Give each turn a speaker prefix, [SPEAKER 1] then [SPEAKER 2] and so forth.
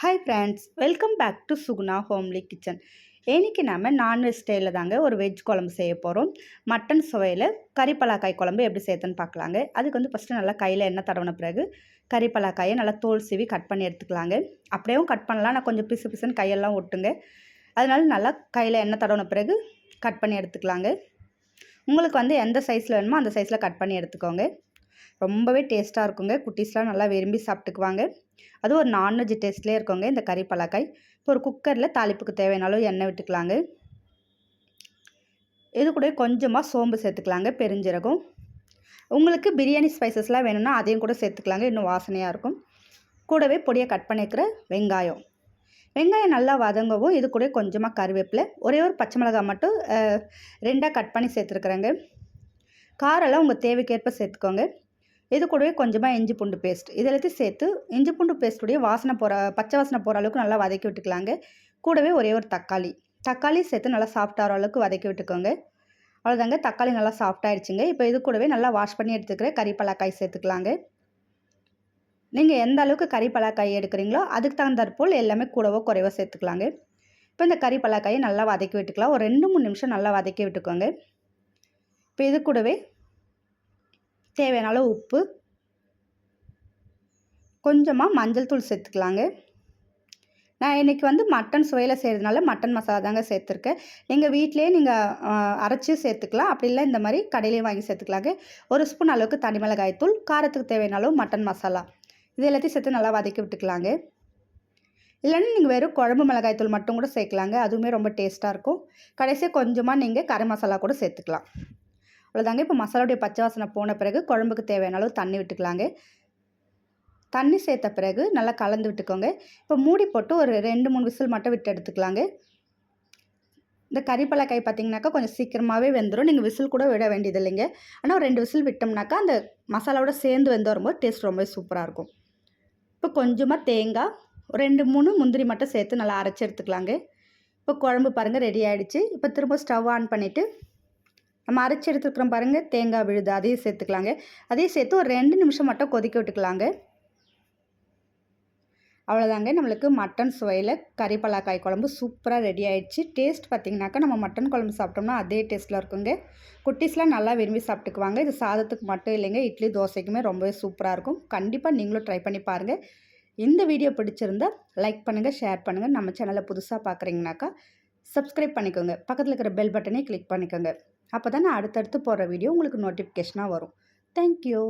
[SPEAKER 1] Hi friends welcome back to Suguna homely kitchen இன்றைக்கி நம்ம non veg ஸ்டைலில் தாங்க ஒரு வெஜ் குழம்பு செய்ய போகிறோம் மட்டன் சுவையில் கறிப்பலாக்காய் குழம்பு எப்படி சேர்த்துன்னு பார்க்கலாங்க. அதுக்கு வந்து ஃபஸ்ட்டு நல்லா கையில் எண்ணெய் தடவின பிறகு கறிப்பலாக்காயை நல்லா தோல் சீவி கட் பண்ணி எடுத்துக்கலாங்க. அப்படியேவும் கட் பண்ணலாம். நான் கொஞ்சம் பிசு பிசுன்னு கையெல்லாம் ஒட்டுங்க. அதனால நல்லா கையில் எண்ணெய் தடவின பிறகு கட் பண்ணி எடுத்துக்கலாங்க. உங்களுக்கு வந்து எந்த சைஸில் வேணுமோ அந்த சைஸில் கட் பண்ணி எடுத்துக்கோங்க. ரொம்பவே டேஸ்ட்டாக இருக்குங்க. குட்டீஸ்லாம் நல்லா விரும்பி சாப்பிட்டுக்குவாங்க. அதுவும் ஒரு நான்வெஜ் டேஸ்ட்லேயே இருக்குங்க இந்த கறி பலாக்காய். இப்போ ஒரு குக்கரில் தாளிப்புக்கு தேவையானாலும் எண்ணெய் விட்டுக்கலாங்க. இது கூட கொஞ்சமாக சோம்பு சேர்த்துக்கலாங்க பெருஞ்சீரகம். உங்களுக்கு பிரியாணி ஸ்பைசஸ்லாம் வேணும்னா அதையும் கூட சேர்த்துக்கலாங்க இன்னும் வாசனையாக இருக்கும். கூடவே பொடியாக கட் பண்ணிக்கிற வெங்காயம். வெங்காயம் நல்லா வதங்கவும் இது கூட கொஞ்சமாக கருவேப்பிலை. ஒரே ஒரு பச்சை மிளகாய் மட்டும் ரெண்டாக கட் பண்ணி சேர்த்துருக்குறேங்க. காரெல்லாம் உங்கள் தேவைக்கேற்ப சேர்த்துக்கோங்க. இது கூடவே கொஞ்சமாக இஞ்சி பூண்டு பேஸ்ட் இது எல்லாத்தையும் சேர்த்து இஞ்சி பூண்டு பேஸ்ட்டுடைய வாசனை போகிற பச்சை வாசனை போகிற அளவுக்கு நல்லா வதக்கி விட்டுக்கலாங்க. கூடவே ஒரே ஒரு தக்காளி. தக்காளி சேர்த்து நல்லா சாஃப்டாகிற அளவுக்கு வதக்கி விட்டுக்கோங்க. அவ்வளோதாங்க தக்காளி நல்லா சாஃப்டாகிடுச்சிங்க இப்போ இது கூடவே நல்லா வாஷ் பண்ணி எடுத்துக்கிற கறி பலாக்காய் சேர்த்துக்கலாங்க. நீங்கள் எந்த அளவுக்கு கறி பலாக்காய் எடுக்கிறீங்களோ அதுக்கு தகுந்தாற்போல் எல்லாமே கூடவோ குறைவோ சேர்த்துக்கலாங்க. இப்போ இந்த கறி பலாக்காயை நல்லா வதக்கி விட்டுக்கலாம். ஒரு ரெண்டு மூணு நிமிஷம் நல்லா வதக்கி விட்டுக்கோங்க. இப்போ இது கூடவே தேவையான அளவு உப்பு. கொஞ்சமாக மஞ்சள் தூள் சேர்த்துக்கலாங்க. நான் இன்றைக்கி வந்து மட்டன் சுவையில் செய்கிறதுனால மட்டன் மசாலா தாங்க சேர்த்துருக்கேன். நீங்கள் வீட்டிலேயே நீங்கள் அரைச்சி சேர்த்துக்கலாம். அப்படி இல்லை இந்த மாதிரி கடையிலேயே வாங்கி சேர்த்துக்கலாங்க. ஒரு ஸ்பூன் அளவுக்கு தனி மிளகாய் தூள் காரத்துக்கு தேவையான அளவு மட்டன் மசாலா. இது எல்லாத்தையும் சேர்த்து நல்லா வதக்கி விட்டுக்கலாங்க. இல்லைன்னா நீங்கள் வெறும் குழம்பு மிளகாய் தூள் மட்டும் கூட சேர்க்கலாங்க. அதுவுமே ரொம்ப டேஸ்ட்டாக இருக்கும். கடைசியாக கொஞ்சமாக நீங்கள் கரை மசாலா கூட சேர்த்துக்கலாம். அவ்வளோதாங்க இப்போ மசாலாவுடைய பச்சை வாசனை போன பிறகு குழம்புக்கு தேவையான அளவு தண்ணி விட்டுக்கலாங்க. தண்ணி சேர்த்த பிறகு நல்லா கலந்து விட்டுக்கோங்க. இப்போ மூடி போட்டு ஒரு ரெண்டு மூணு விசில் மட்டும் விட்டு எடுத்துக்கலாங்க. இந்த கறிப்பழக்காய் பார்த்தீங்கன்னாக்கா கொஞ்சம் சீக்கிரமாகவே வெந்துடும் நீங்கள் விசில் கூட விட வேண்டியது இல்லைங்க ஆனால் ரெண்டு விசில் விட்டோம்னாக்கா அந்த மசாலாவோட சேர்ந்து வெந்து வரும்போது டேஸ்ட் ரொம்ப சூப்பராக இருக்கும். இப்போ கொஞ்சமாக தேங்காய் ரெண்டு மூணு முந்திரி மட்டும் சேர்த்து நல்லா அரைச்சி எடுத்துக்கலாங்க. இப்போ குழம்பு பாருங்கள் ரெடி ஆகிடுச்சு இப்போ திரும்ப ஸ்டவ் ஆன் பண்ணிவிட்டு நம்ம அரைச்சி எடுத்துருக்குறோம் பாருங்கள் தேங்காய் விழுது அதையும் சேர்த்துக்கலாங்க. அதையும் சேர்த்து ஒரு ரெண்டு நிமிஷம் மட்டும் கொதிக்க விட்டுக்கலாங்க. அவ்வளோதாங்க நம்மளுக்கு மட்டன் சுவையில் கறிப்பலாக்காய் குழம்பு சூப்பராக ரெடி ஆகிடுச்சு டேஸ்ட் பார்த்திங்கனாக்கா நம்ம மட்டன் குழம்பு சாப்பிட்டோம்னா அதே டேஸ்ட்டில் இருக்குங்க. குட்டீஸ்லாம் நல்லா விரும்பி சாப்பிட்டுக்குவாங்க. இது சாதத்துக்கு மட்டும் இல்லைங்க இட்லி தோசைக்குமே ரொம்பவே சூப்பராக இருக்கும். கண்டிப்பாக நீங்களும் ட்ரை பண்ணி பாருங்கள் இந்த வீடியோ பிடிச்சிருந்தால் லைக் பண்ணுங்கள் ஷேர் பண்ணுங்கள் நம்ம சேனலை புதுசாக பார்க்குறீங்கனாக்கா சப்ஸ்கிரைப் பண்ணிக்கோங்க. பக்கத்தில் இருக்கிற பெல் பட்டனை கிளிக் பண்ணிக்கோங்க. அப்போ தான் நான் அடுத்தடுத்து போடுற வீடியோ உங்களுக்கு நோட்டிஃபிகேஷனாக வரும். தேங்க்யூ